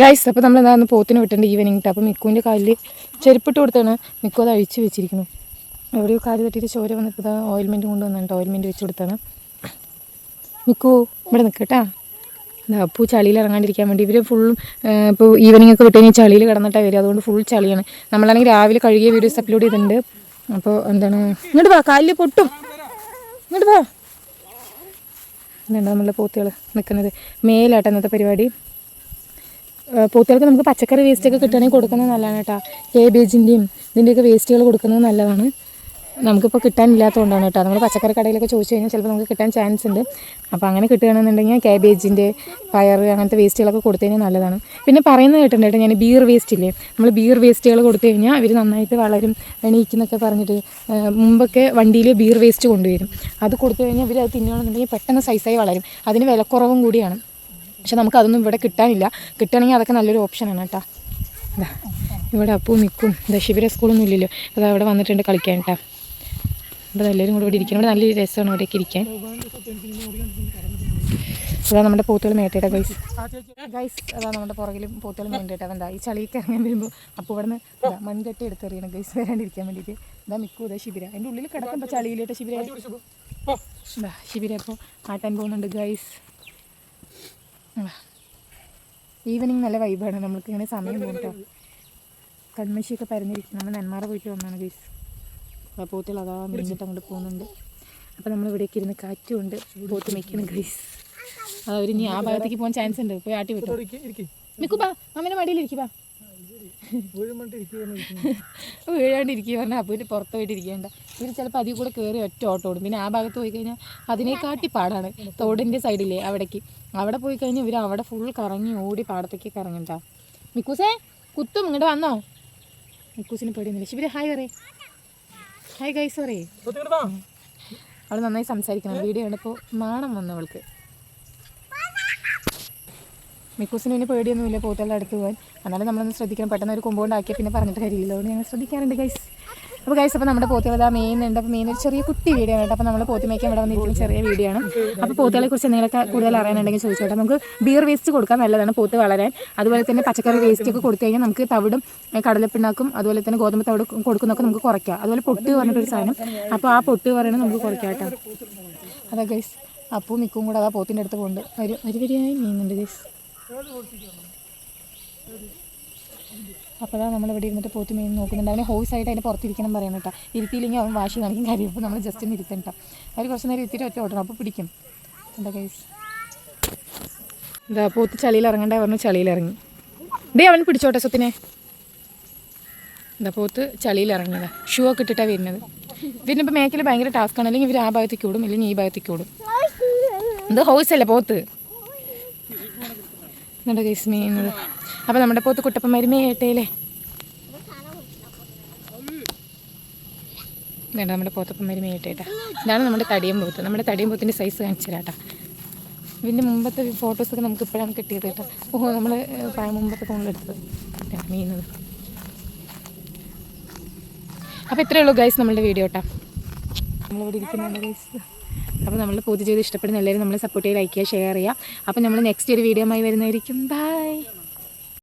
Guys അപ്പോൾ നമ്മൾ എന്താ പോത്തിന് വിട്ടുണ്ട് ഈവനിങ് ഇട്ട് അപ്പോൾ മിക്കുവിന്റെ കാലിൽ ചെരുപ്പിട്ട് കൊടുത്താണ്. മിക്കു അത് അഴിച്ച് വെച്ചിരിക്കുന്നു. എവിടെയോ കാൽ തട്ടിയിട്ട് ചോര വന്നിട്ട് ഓയിൽമെന്റ് കൊണ്ടുവന്നിട്ട് ഓയിൽമെന്റ് വെച്ച് കൊടുത്താണ്. മിക്കു ഇവിടെ നിൽക്കട്ടാ അപ്പൂ ചളിയിൽ ഇറങ്ങാണ്ടിരിക്കാൻ വേണ്ടി. ഇവർ ഫുള്ളും ഇപ്പോൾ ഈവനിങ് ഒക്കെ വിട്ട് കഴിഞ്ഞാൽ ചളിയിൽ കിടന്നിട്ടാണ് വരിക. അതുകൊണ്ട് ഫുൾ ചളിയാണ്. നമ്മളാണെങ്കിൽ രാവിലെ കഴുകിയ വീഡിയോസ് അപ്ലോഡ് ചെയ്തിട്ടുണ്ട്. അപ്പോൾ എന്താണ്? ഇങ്ങോട്ട് വാ കാലിൽ പൊട്ടും. ഇങ്ങോട്ട് വാ. എന്താണ് നമ്മളുടെ പോത്തുകൾ നിൽക്കുന്നത് മേലാട്ടോ ഇന്നത്തെ പരിപാടി. പോത്തുകൾക്ക് നമുക്ക് പച്ചക്കറി വേസ്റ്റൊക്കെ കിട്ടുകയാണെങ്കിൽ കൊടുക്കുന്നത് നല്ലതാണ് കേട്ടോ. കേബേജിന്റെയും ഇതിന്റെയൊക്കെ വേസ്റ്റുകൾ കൊടുക്കുന്നത് നല്ലതാണ്. നമുക്കിപ്പോൾ കിട്ടാനില്ലാത്തതുകൊണ്ടാണ് കേട്ടോ. നമ്മൾ പച്ചക്കറി കടയിലൊക്കെ ചോദിച്ചു കഴിഞ്ഞാൽ ചിലപ്പോൾ നമുക്ക് കിട്ടാൻ ചാൻസ് ഉണ്ട്. അപ്പോൾ അങ്ങനെ കിട്ടുകയാണെന്നുണ്ടെങ്കിൽ കാബേജിന്റെ പയർ അങ്ങനത്തെ വേസ്റ്റുകളൊക്കെ കൊടുത്തു കഴിഞ്ഞാൽ നല്ലതാണ്. പിന്നെ പറയുന്നത് കേട്ടിട്ടുണ്ട് കേട്ടോ ഞാൻ ബീർ വേസ്റ്റ് ഇല്ലേ? നമ്മൾ ബീർ വേസ്റ്റുകൾ കൊടുത്തു കഴിഞ്ഞാൽ അവർ നന്നായിട്ട് വളരും എണീക്കുന്നൊക്കെ പറഞ്ഞിട്ട് മുമ്പൊക്കെ വണ്ടിയിൽ ബീർ വേസ്റ്റ് കൊണ്ടുവരും. അത് കൊടുത്തു കഴിഞ്ഞാൽ ഇവർ അത് തിന്നുകയാണെന്നുണ്ടെങ്കിൽ പെട്ടെന്ന് സൈസായി വളരും. അതിന് വിലക്കുറവും കൂടിയാണ്. പക്ഷെ നമുക്ക് അതൊന്നും ഇവിടെ കിട്ടാനില്ല. കിട്ടണമെങ്കിൽ അതൊക്കെ നല്ലൊരു ഓപ്ഷനാണ് കേട്ടോ. ഇതാ ഇവിടെ അപ്പവും നിൽക്കും ഇതാ ശിവര സ്കൂളൊന്നും ഇല്ലല്ലോ. അതാ അവിടെ വന്നിട്ടുണ്ട് കളിക്കാൻ കേട്ടോ. ഇവിടെ എല്ലാവരും കൂടെ ഇവിടെ ഇരിക്കണം. ഇവിടെ നല്ലൊരു രസമാണ് ഇവിടെയൊക്കെ ഇരിക്കാൻ. അതാ നമ്മുടെ പോത്തുകൾ മേട്ടേട്ടാ ഗൈസ് ഗൈസ് അതാ നമ്മുടെ പുറകിലും പോത്തുകൾ മേണ്ടേട്ടാ എന്താ ഈ ചളിയൊക്കെ ഇറങ്ങാൻ വരുമ്പോൾ അപ്പോൾ ഇവിടെ നിന്ന് മൺകെട്ടി എടുത്തെറിയണം ഗൈസ് വരാണ്ടിരിക്കാൻ വേണ്ടിയിട്ട്. ഇതാ മിക്കൂ ഇതാ ശിബിര അതിന്റെ ഉള്ളിൽ കിടക്കുമ്പോൾ ചളിയിലിട്ട് ശിബിര ശിബിര ഇപ്പോൾ ആട്ടാൻ പോകുന്നുണ്ട് ഗൈസ് ഈവനിങ് നല്ല വൈബാണ് നമ്മൾക്ക് ഇങ്ങനെ സമയം കേട്ടോ കൺമശിയൊക്കെ പരന്നിരിക്കും നമ്മൾ നെന്മാറ പോയിട്ട് വന്നാണ് ഗീസ് അപ്പോൾ പോത്തുകൾ അതാ മുന്നിട്ട് അങ്ങോട്ട് പോകുന്നുണ്ട്. അപ്പോൾ നമ്മൾ ഇവിടേക്ക് ഇരുന്ന് കാറ്റുമുണ്ട് പോത്ത് മെയ്ക്കണം ഗൈസ് അവർ ഇനി ആ ഭാഗത്തേക്ക് പോകാൻ ചാൻസ് ഉണ്ട്. പോയി ആട്ടി വിട്ടു. മിക്കുബാ അമ്മേനെ മടിയിലിരിക്കുക വീഴാണ്ടിരിക്കുക പറഞ്ഞാൽ അപ്പോൾ പുറത്ത് പോയിട്ട് ഇരിക്കേണ്ട. ഇവർ ചിലപ്പോൾ അതിൽ കൂടെ കയറി ഒറ്റ ഓട്ടം ഓടും. പിന്നെ ആ ഭാഗത്ത് പോയി കഴിഞ്ഞാൽ അതിനെക്കാട്ടി പാടാണ്. തോടിന്റെ സൈഡിലേ അവിടേക്ക്. അവിടെ പോയി കഴിഞ്ഞാൽ ഇവർ അവിടെ ഫുൾ കറങ്ങി ഓടി പാടത്തേക്ക് കറങ്ങണ്ട മിക്കൂസേ കുത്തും. ഇങ്ങോട്ട് വന്നോ. മിക്കൂസിന് പേടിയൊന്നുമില്ല. ശിവര് ഹായ് പറയേ. ഹായ് ഗൈസ് പറയേ. അവൾ നന്നായി സംസാരിക്കണം. വീഡിയോ കണ്ടപ്പോൾ നാണം വന്നു അവൾക്ക്. മിക്കൂസിന് പിന്നെ പേടിയൊന്നുമില്ല പോത്തുകളുടെ അടുത്ത് പോകാൻ. എന്നാലും നമ്മളൊന്ന് ശ്രദ്ധിക്കണം. പെട്ടെന്ന് ഒരു കൊമ്പുകൊണ്ടാക്കിയാൽ പിന്നെ പറഞ്ഞിട്ട് കാര്യമില്ല. ഞങ്ങൾ ശ്രദ്ധിക്കാറുണ്ട് ഗൈസ് അപ്പോൾ ഗൈസ് അപ്പോൾ നമ്മുടെ പോത്തുകൾ ആ മെയിനുണ്ട് അപ്പോൾ മെയിൻ ഒരു ചെറിയ കുട്ടി വീഡിയോ ആണ് കേട്ടോ. അപ്പോൾ നമ്മൾ പോത്തി മേക്കാൻ ഇവിടെ വന്നിരിക്കുന്ന ചെറിയ വീഡിയോ ആണ്. അപ്പോൾ പോത്തുകളെ കുറിച്ച് എന്തെങ്കിലുമൊക്കെ കൂടുതൽ അറിയാനുണ്ടെങ്കിൽ ചോദിച്ചോട്ടെ. നമുക്ക് ബിയർ വേസ്റ്റ് കൊടുക്കാൻ നല്ലതാണ് പോത്ത് വളരാൻ. അതുപോലെ തന്നെ പച്ചക്കറി വേസ്റ്റ് ഒക്കെ കൊടുത്തു കഴിഞ്ഞാൽ നമുക്ക് തവിടും കടലപ്പിണ്ണാക്കും അതുപോലെ തന്നെ ഗോതമ്പ് തവിട് കൊടുക്കുന്നൊക്കെ നമുക്ക് കുറയ്ക്കാം. അതുപോലെ പൊട്ട് പറഞ്ഞിട്ടൊരു സാധനം. അപ്പോൾ ആ പൊട്ട് പറയുന്നത് നമുക്ക് കുറയ്ക്കാം കേട്ടോ. അതാ ഗൈസ് അപ്പോൾ മിക്കും കൂടെ അതാ പോത്തിന്റെ അടുത്ത് പോകുന്നുണ്ട് ഒരു ഒരു വരിയായി നീങ്ങുന്നുണ്ട് ഗൈസ് അപ്പോൾ അതാ നമ്മൾ ഇവിടെ ഇരുന്നിട്ട് പോത്ത് മീൻ നോക്കുന്നുണ്ട്. അവനെ ഹോഴ്സ് ആയിട്ട് അതിന്റെ പുറത്തിരിക്കണം പറയണം കേട്ടോ. ഇരുത്തിയില്ലെങ്കിൽ അവൻ വാശി കാണിക്കും കാര്യം അപ്പോൾ നമ്മൾ ജസ്റ്റ് ഒന്ന് ഇരുത്തണ്ട അവർ കുറച്ച് നേരം ഇരുത്തിയിട്ട് ഒറ്റ ഓടണം അപ്പോൾ പിടിക്കും. എന്താ കേസ് എന്താ പോത്ത് ചളിയിൽ ഇറങ്ങണ്ടേ? പറഞ്ഞു ചളിയിൽ ഇറങ്ങി. ഡേ അവൻ പിടിച്ചോട്ടെ സ്വത്തിനെ. എന്താ പോത്ത് ചളിയിൽ ഇറങ്ങിയതാ ഷൂ ഒക്കെ ഇട്ടിട്ടാണ് വരുന്നത്. ഇതിനിപ്പോൾ മേക്കിൽ ഭയങ്കര ടാസ്ക്കാണ് അല്ലെങ്കിൽ ഇവർ ആ ഭാഗത്തേക്ക് ഓടും. അല്ലെങ്കിൽ ഈ ഭാഗത്തേക്ക് ഓടും. ഇത് ഹൗസ് അല്ലേ പോത്ത്? എന്നിട്ട് കേസ് മീനുന്നത് അപ്പോൾ നമ്മുടെ പോത്ത് കുട്ടപ്പന്മാർ മേട്ടയില്ലേ വേണ്ട നമ്മുടെ പോത്തപ്പന്മാർ മേട്ടേട്ടാ ഇതാണ് നമ്മുടെ തടിയം പോത്ത്. നമ്മുടെ തടിയം പോത്തിന്റെ സൈസ് കാണിച്ചു തരാട്ടാ ഇതിന്റെ മുമ്പത്തെ ഫോട്ടോസൊക്കെ നമുക്ക് ഇപ്പോഴാണ് കിട്ടിയത് കേട്ടോ. ഓഹോ നമ്മൾ മുമ്പത്തെ ഫോണിലെടുത്തത് മീനുന്നത് അപ്പോൾ ഇത്രയേ ഉള്ളൂ ഗൈസ് നമ്മളുടെ വീഡിയോ കേട്ടോ നമ്മളിവിടെ ഇരിക്കുന്നുണ്ട് ഗൈസ് അപ്പോൾ നമ്മൾ പൂജ ചെയ്ത് ഇഷ്ടപ്പെടുന്ന എല്ലാവരും നമ്മളെ സപ്പോർട്ട് ചെയ്ത് ലൈക്ക് ചെയ്യുക ഷെയർ ചെയ്യുക. അപ്പോൾ നമ്മൾ നെക്സ്റ്റ് ഒരു വീഡിയോ ആയി വരുന്നതായിരിക്കും. ബൈ